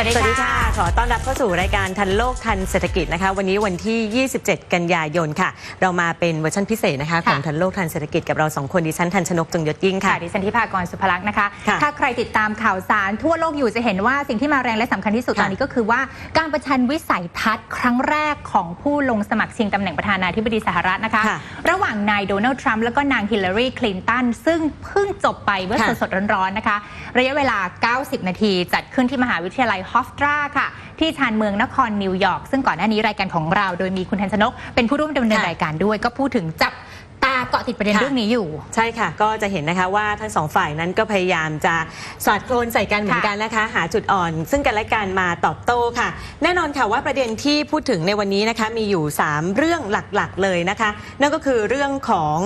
วัสดีสวัสดีค่ะค่ะ ขอต้อนรับเข้าสู่รายการทันโลกทันเศรษฐกิจนะคะ วันนี้วันที่ 27 กันยายนค่ะ เรามาเป็นเวอร์ชันพิเศษนะคะของทันโลกทันเศรษฐกิจกับเราสองคนดิฉันทันชนกจงยศยิ่งค่ะค่ะดิฉันทิพากรสุภลักษณ์นะคะค่ะถ้าใครติดตามข่าวสารทั่วโลกอยู่จะเห็นว่าสิ่งที่มาแรงและสำคัญที่สุดค่ะตอนนี้ก็คือว่าการประชันวิสัยทัศน์ ครั้งแรกของผู้ลงสมัครชิงตำแหน่งประธานาธิบดีสหรัฐนะคะค่ะระหว่างนายโดนัลด์ทรัมป์แล้วก็นางฮิลลารีคลินตันซึ่งเพิ่งจบไปเมื่อค่ะสดๆร้อนๆนะคะ ระยะเวลา 90 นาทีจัดขึ้นที่มหาวิทยาลัยฮอฟตราค่ะที่ชานเมืองนครนิวยอร์กซึ่งก่อนหน้านี้รายการของเรา โดยมีคุณทันชนก เป็นผู้ร่วมดำเนินค่ะรายการด้วย ก็พูดถึงจับตาเกาะติดประเด็นค่ะเรื่องนี้อยู่ ใช่ค่ะ ก็จะเห็นนะคะว่าทั้งสองฝ่ายนั้นก็พยายามจะสอดโคลนใส่กันเหมือนกันนะคะ หาจุดอ่อน ซึ่งกันและกันมาตอบโต้ค่ะ แน่นอนค่ะว่าประเด็นที่พูดถึงในวันนี้นะคะมีอยู่ 3 เรื่องหลักๆเลยนะคะ นั่นก็คือเรื่องของ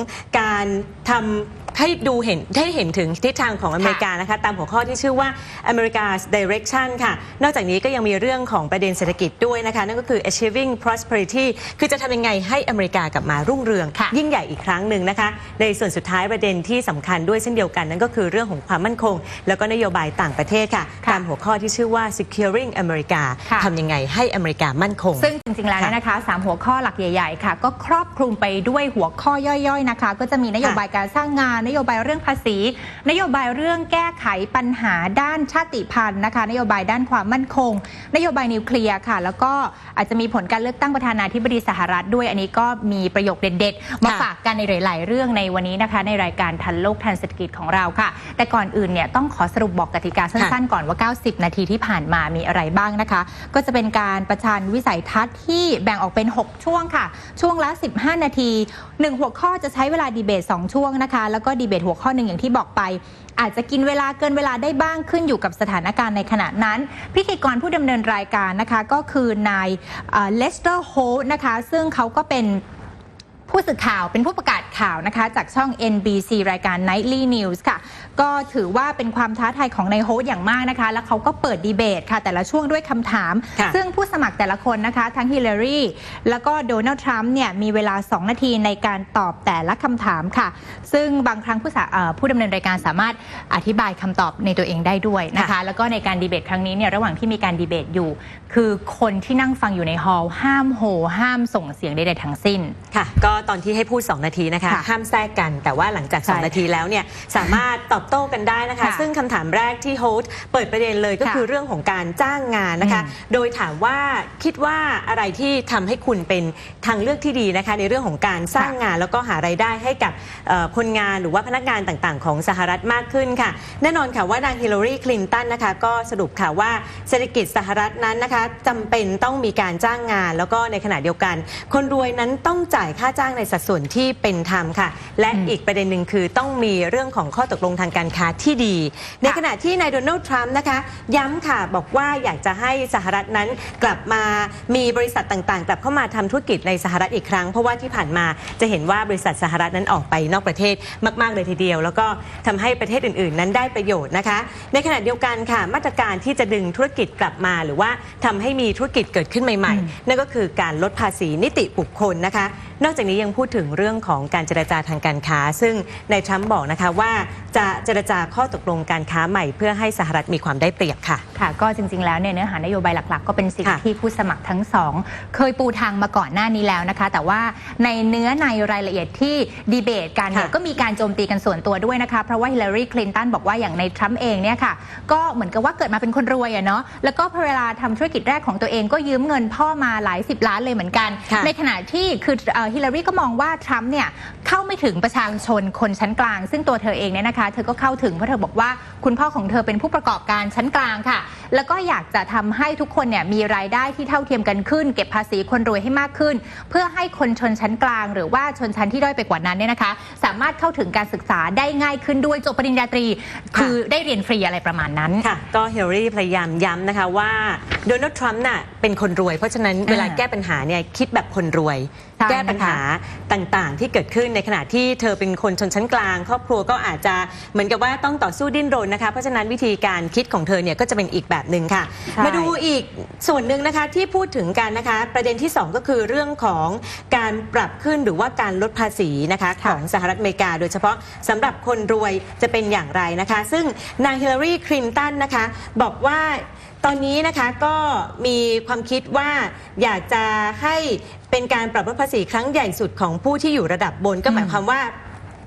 การทำ ให้ดูเห็นให้เห็นถึงทิศทางของอเมริกานะคะตามหัวข้อที่ชื่อว่า America's Direction ค่ะ นอกจากนี้ก็ยังมีเรื่องของประเด็นเศรษฐกิจด้วยนะคะ นั่นก็คือ achieving prosperity คือจะทำยังไงให้อเมริกากลับมารุ่งเรืองค่ะยิ่งใหญ่อีกครั้งหนึ่งนะคะ ในส่วนสุดท้ายประเด็นที่สำคัญด้วยเช่นเดียวกัน นั่นก็คือเรื่องของความมั่นคง แล้วก็นโยบายต่างประเทศค่ะค่ะตามหัวข้อที่ชื่อว่า securing America ค่ะทำยังไงให้อเมริกามั่นคง ซึ่งจริงๆแล้วเนี่ยนะคะสามหัวข้อหลักใหญ่ ๆ ค่ะ ก็ครอบคลุมไปด้วยหัวข้อย่อยๆนะคะ ก็จะมีนโยบายการสร้างงานนโยบายเรื่องภาษี นโยบายเรื่องแก้ไขปัญหาด้านชาติพันธุ์นะคะ นโยบายด้านความมั่นคง นโยบายนิวเคลียร์ค่ะ แล้วก็อาจจะมีผลการเลือกตั้งประธานาธิบดีสหรัฐด้วย อันนี้ก็มีประโยคเด็ดๆ มาค่ะฝากกันในหลาย ๆ เรื่องในวันนี้นะคะ ในรายการทันโลกทันเศรษฐกิจของเราค่ะ แต่ก่อนอื่นเนี่ยต้องขอสรุปบอกกติกาสั้น ๆ ก่อนว่า 90 นาทีที่ผ่านมามีอะไรบ้างนะคะ ก็จะเป็นการประชันวิสัยทัศน์ที่แบ่งออกเป็น 6 ช่วงค่ะ ช่วงละ 15 นาที 1 หัวข้อจะใช้เวลาดีเบต 2 ช่วงนะคะ แล้วก็ดีเบตหัวข้อหนึ่งอย่างที่บอกไป อาจจะกินเวลาเกินเวลาได้บ้างขึ้นอยู่กับสถานการณ์ในขณะนั้น พิธีกรผู้ดำเนินรายการนะคะก็คือนายเลสเตอร์โฮนะคะซึ่งเขาก็เป็น ผู้สื่อข่าวเป็นผู้ประกาศข่าวนะคะ จากช่อง NBC รายการ Nightly News ค่ะ ก็ถือว่าเป็นความท้าทายของในายโฮสต์อย่างมากนะคะ แล้วเขาก็เปิดดีเบตค่ะ แต่ละช่วงด้วยคำถามค่ะซึ่งผู้สมัครแต่ละคนนะคะ ทั้งฮิลลารีแล้วก็โดนัลด์ทรัมป์เนี่ยมีเวลา 2 นาทีในการตอบแต่ละคำถามค่ะ ซึ่งบางครั้งผู้สาเอ่อผู้ดำเนินรายการสามารถอธิบายคำตอบในตัวเองได้ด้วยนะคะค่ะแล้วก็ในการดีเบตครั้งนี้เนี่ยระหว่างที่มีการดีเบตอยู่ คือคนที่นั่งฟังอยู่ในฮอลล์ห้ามโหห้ามส่งเสียงใดๆทั้งสิ้นค่ะก็ตอนที่ให้พูด 2 นาทีนะคะ ค่ะห้ามแทรกกัน แต่ว่าหลังจาก ใช่2 นาทีแล้วเนี่ยสามารถตอบโต้กันได้นะคะ ค่ะซึ่งคำถามแรกที่โฮสต์เปิดประเด็นเลยก็ค่ะคือเรื่องของการจ้างงานนะคะ อืมโดยถามว่าคิดว่าอะไรที่ทำให้คุณเป็นทางเลือกที่ดีนะคะ ในเรื่องของการสร้างงานแล้วก็หารายได้ให้กับเอ่อคนงานหรือว่าพนักงานต่างๆ ของสหรัฐมากขึ้นค่ะ แน่นอนค่ะว่านางฮิลลารีคลินตันนะคะก็สรุปค่ะว่าเศรษฐกิจสหรัฐนั้นนะคะจำเป็นต้องมีการจ้างงาน แล้วก็ในขณะเดียวกัน คนรวยนั้นต้องจ่ายค่าจ้างในสัดส่วนที่เป็นธรรมค่ะ และอืมอีกประเด็นหนึ่งคือต้องมีเรื่องของข้อตกลงทางการค้าที่ดี ในขณะที่นายโดนัลด์ทรัมป์นะคะ ย้ำค่ะบอกว่าอยากจะให้สหรัฐนั้นกลับมามีบริษัทต่างๆ กลับเข้ามาทำธุรกิจในสหรัฐอีกครั้ง เพราะว่าที่ผ่านมาจะเห็นว่าบริษัทสหรัฐนั้นออกไปนอกประเทศมาก ๆ เลยทีเดียว แล้วก็ทำให้ประเทศอื่น ๆ นั้นได้ประโยชน์นะคะ ในขณะเดียวกันค่ะ มาตรการที่จะดึงธุรกิจกลับมา หรือว่าทำให้มีธุรกิจเกิดขึ้นใหม่ ๆ นั่นก็คือการลดภาษีนิติบุคคลนะคะนอกจากนี้ยังพูดถึงเรื่องของการเจรจาทางการค้า ซึ่งนายทรัมป์บอกนะคะว่าจะเจรจาข้อตกลงการค้าใหม่เพื่อให้สหรัฐมีความได้เปรียบค่ะ ค่ะ ก็จริง ๆ แล้วเนี่ยเนื้อหานโยบายหลัก ๆ ก็เป็นสิ่งค่ะที่ผู้สมัครทั้งสองเคยปูทางมาก่อนหน้านี้แล้วนะคะ แต่ว่าในเนื้อในรายละเอียดที่ดีเบตกันเนี่ยค่ะก็มีการโจมตีกันส่วนตัวด้วยนะคะ เพราะว่าฮิลลารีคลินตันบอกว่าอย่างในทรัมป์เองเนี่ยค่ะ ก็เหมือนกับว่าเกิดมาเป็นคนรวยอะเนาะ แล้วก็พอเวลาทำธุรกิจแรกของตัวเองก็ยืมเงินพ่อมาหลายสิบล้านเลยเหมือนกันค่ะในขณะที่คือฮิลลารีก็มองว่าทรัมป์เนี่ยเข้าไม่ถึงประชาชนคนชั้นกลาง ซึ่งตัวเธอเองเนี่ยนะคะ เธอก็เข้าถึงเพราะเธอบอกว่าคุณพ่อของเธอเป็นผู้ประกอบการชั้นกลางค่ะ แล้วก็อยากจะทำให้ทุกคนเนี่ยมีรายได้ที่เท่าเทียมกันขึ้น เก็บภาษีคนรวยให้มากขึ้น เพื่อให้คนชนชั้นกลาง หรือว่าชนชั้นที่ด้อยไปกว่านั้นเนี่ยนะคะ สามารถเข้าถึงการศึกษาได้ง่ายขึ้นด้วยจบปริญญาตรี คือได้เรียนฟรีอะไรประมาณนั้นค่ะ ก็เฮลรี่พยายามย้ำนะคะว่าโดนัลด์ทรัมป์น่ะเป็นคนรวย เพราะฉะนั้นเวลาแก้ปัญหาเนี่ยคิดแบบคนรวย แก้ปัญหาต่างๆ ที่เกิดขึ้นในขณะที่เธอเป็นคนชนชั้นกลาง ครอบครัวก็อาจจะเหมือนกับว่าต้องต่อสู้ดิ้นรนนะคะ เพราะฉะนั้นวิธีการคิดของเธอเนี่ยก็จะเป็นอีกแบบหนึ่งค่ะใช่มาดูอีกส่วนหนึ่งนะคะที่พูดถึงกันนะคะ ประเด็นที่ 2 ก็คือเรื่องของการปรับขึ้นหรือว่าการลดภาษีนะคะของสหรัฐอเมริกา โดยเฉพาะสำหรับคนรวยจะเป็นอย่างไรนะคะ ซึ่งนางฮิลลารีคลินตันนะคะบอกว่า ตอนนี้นะคะก็มีความคิดว่าอยากจะให้เป็นการปรับลดภาษีครั้งใหญ่สุดของผู้ที่อยู่ระดับบน ก็หมายความว่า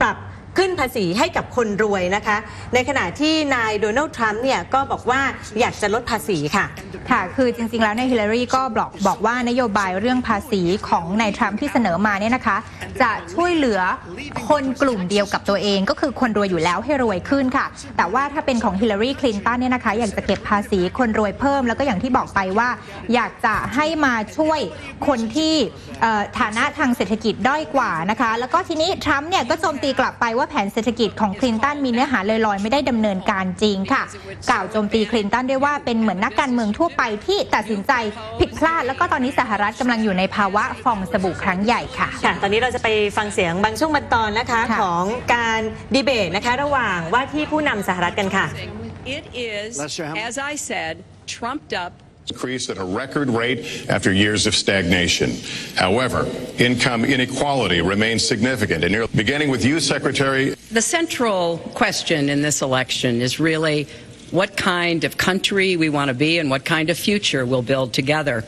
ปรับ ขึ้นภาษีให้กับคนรวยนะคะ ในขณะที่นายโดนัลด์ทรัมป์เนี่ยก็บอกว่าอยากจะลดภาษีค่ะ ค่ะ คือจริงๆ แล้วนี่ยฮิลลารีก็บอกบอกว่านโยบายเรื่องภาษีของนายทรัมป์ที่เสนอมาเนี่ยนะคะ จะช่วยเหลือคนกลุ่มเดียวกับตัวเอง ก็คือคนรวยอยู่แล้วให้รวยขึ้นค่ะ แต่ว่าถ้าเป็นของฮิลลารีคลินตันเนี่ยนะคะอยากจะเก็บภาษีคนรวยเพิ่ม แล้วก็อย่างที่บอกไปว่า อยากจะให้มาช่วยคนที่ฐานะทางเศรษฐกิจด้อยกว่านะคะ แล้วก็ทีนี้ทรัมป์เนี่ยก็โจมตีกลับไปว่าแผนเศรษฐกิจของคลินตันมีเนื้อหาลอยๆ ไม่ได้ดำเนินการจริงค่ะ กล่าวโจมตีคลินตันด้วยว่าเป็นเหมือนนักการเมืองทั่วไปที่ตัดสินใจผิดพลาด แล้วก็ตอนนี้สหรัฐกำลังอยู่ในภาวะฟองสบู่ครั้งใหญ่ค่ะค่ะ ตอนนี้เราจะไปฟังเสียงบางช่วงบางตอนนะคะค่ะของการดีเบตนะคะระหว่างว่าที่ผู้นำสหรัฐกันค่ะ It is, Lester Ham- as I said, trumped up increase at a record rate after years of stagnation. However, income inequality remains significant. And beginning with you, Secretary, The central question in this election is really what kind of country we want to be and what kind of future we'll build together.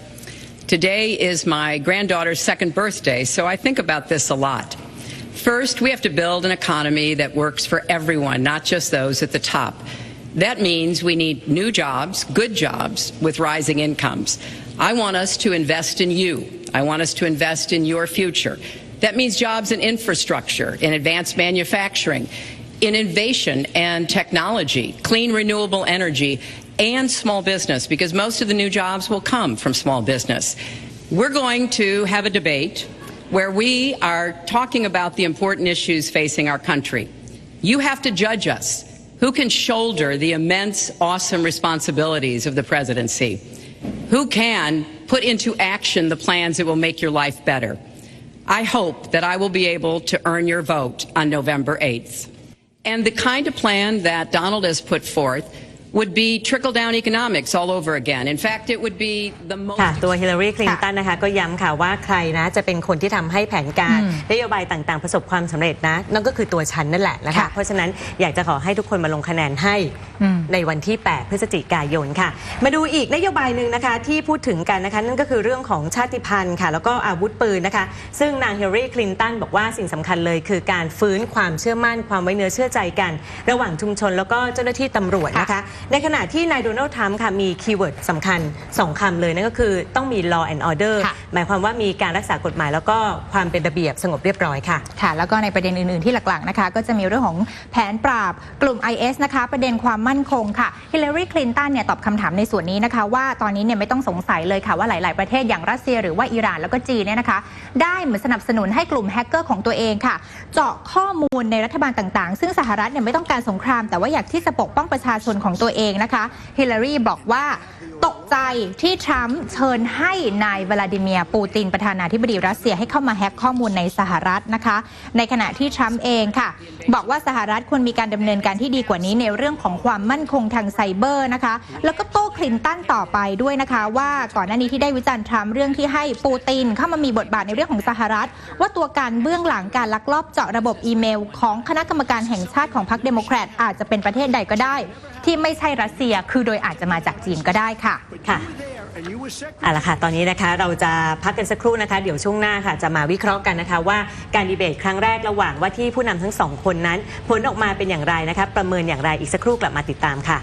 Today is my granddaughter's second birthday, so I think about this a lot. First, we have to build an economy that works for everyone, not just those at the top. That means we need new jobs, good jobs, with rising incomes. I want us to invest in you. I want us to invest in your future. That means jobs in infrastructure, in advanced manufacturing, in innovation and technology, clean renewable energy, and small business, because most of the new jobs will come from small business. We're going to have a debate where we are talking about the important issues facing our country. You have to judge us. Who can shoulder the immense, awesome responsibilities of the presidency? Who can put into action the plans that will make your life better? I hope that I will be able to earn your vote on November 8th. And the kind of plan that Donald has put forth would be trickle down economics all over again. In fact, it would be the most. ค่ะตัวฮิลลารีคลินตันนะคะก็ย้ำค่ะว่าใครนะจะเป็นคนที่ทำให้แผนการอืมนโยบายต่างๆ ประสบความสำเร็จนะ นั่นก็คือตัวฉันนั่นแหละนะคะค่ะเพราะฉะนั้นอยากจะขอให้ทุกคนมาลงคะแนนให้อืม ในวันที่ 8 พฤศจิกายนค่ะ มาดูอีกนโยบายหนึ่งนะคะที่พูดถึงกันนะคะนั่นก็คือเรื่องของชาติพันธุ์ค่ะ แล้วก็อาวุธปืนนะคะ ซึ่งนางฮิลลารีคลินตันบอกว่าสิ่งสำคัญเลย คือการฟื้นความเชื่อมั่นความไว้เนื้อเชื่อใจกัน ระหว่างชุมชนแล้วก็เจ้าหน้าที่ตำรวจนะคะในขณะที่นายโดนัลด์ทรัมป์ค่ะมีคีย์เวิร์ดสำคัญ 2 คำเลยนั่นก็คือต้องมี law and order ค่ะหมายความว่ามีการรักษากฎหมาย แล้วก็ความเป็นระเบียบสงบเรียบร้อยค่ะ ค่ะ แล้วก็ในประเด็นอื่น ๆ ที่หลัก ๆ นะคะ ก็จะมีเรื่องของแผนปราบกลุ่ม IS นะคะ ประเด็นความมั่นคงค่ะฮิลลารีคลินตันเนี่ยตอบคำถามในส่วนนี้นะคะว่าตอนนี้เนี่ยไม่ต้องสงสัยเลยค่ะว่าหลาย ๆ ประเทศอย่างรัสเซียหรือว่าอิหร่านแล้วก็จีนเนี่ยนะคะ ได้เหมือนสนับสนุนให้กลุ่มแฮกเกอร์ของตัวเองค่ะ เจาะข้อมูลในรัฐบาลต่าง ๆ ซึ่งสหรัฐเนี่ยไม่ต้องการสงคราม แต่ว่าอยากที่จะปกป้องประชาชนของตัวเองนะคะฮิลลารีบอกว่าตกใจที่ทรัมป์เชิญให้นายวลาดิเมียร์ปูตินประธานาธิบดีรัสเซียให้เข้ามาแฮ็กข้อมูลในสหรัฐนะคะ ในขณะที่ทรัมป์เองค่ะ บอกว่าสหรัฐควรมีการดำเนินการที่ดีกว่านี้ในเรื่องของความมั่นคงทางไซเบอร์นะคะ แล้วก็โต้คลินตันต่อไปด้วยนะคะ ว่าก่อนหน้านี้ที่ได้วิจารณ์ทรัมป์เรื่องที่ให้ปูตินเข้ามามีบทบาทในเรื่องของสหรัฐ ว่าตัวการเบื้องหลังการลักลอบเจาะระบบอีเมล ของคณะกรรมการแห่งชาติของพรรคเดโมแครตอาจจะเป็นประเทศใดก็ได้ ที่ไม่ใช่รัสเซีย คือโดยอาจจะมาจากจีนก็ได้ค่ะค่ะเอาละค่ะ ตอนนี้นะคะเราจะพักกันสักครู่นะคะ เดี๋ยวช่วงหน้าค่ะ จะมาวิเคราะห์กันนะคะ ว่าการดีเบตครั้งแรกระหว่างว่าที่ผู้นำทั้งสองคนนั้น ผลออกมาเป็นอย่างไรนะคะ ประเมินอย่างไรอีกสักครู่กลับมาติดตามค่ะ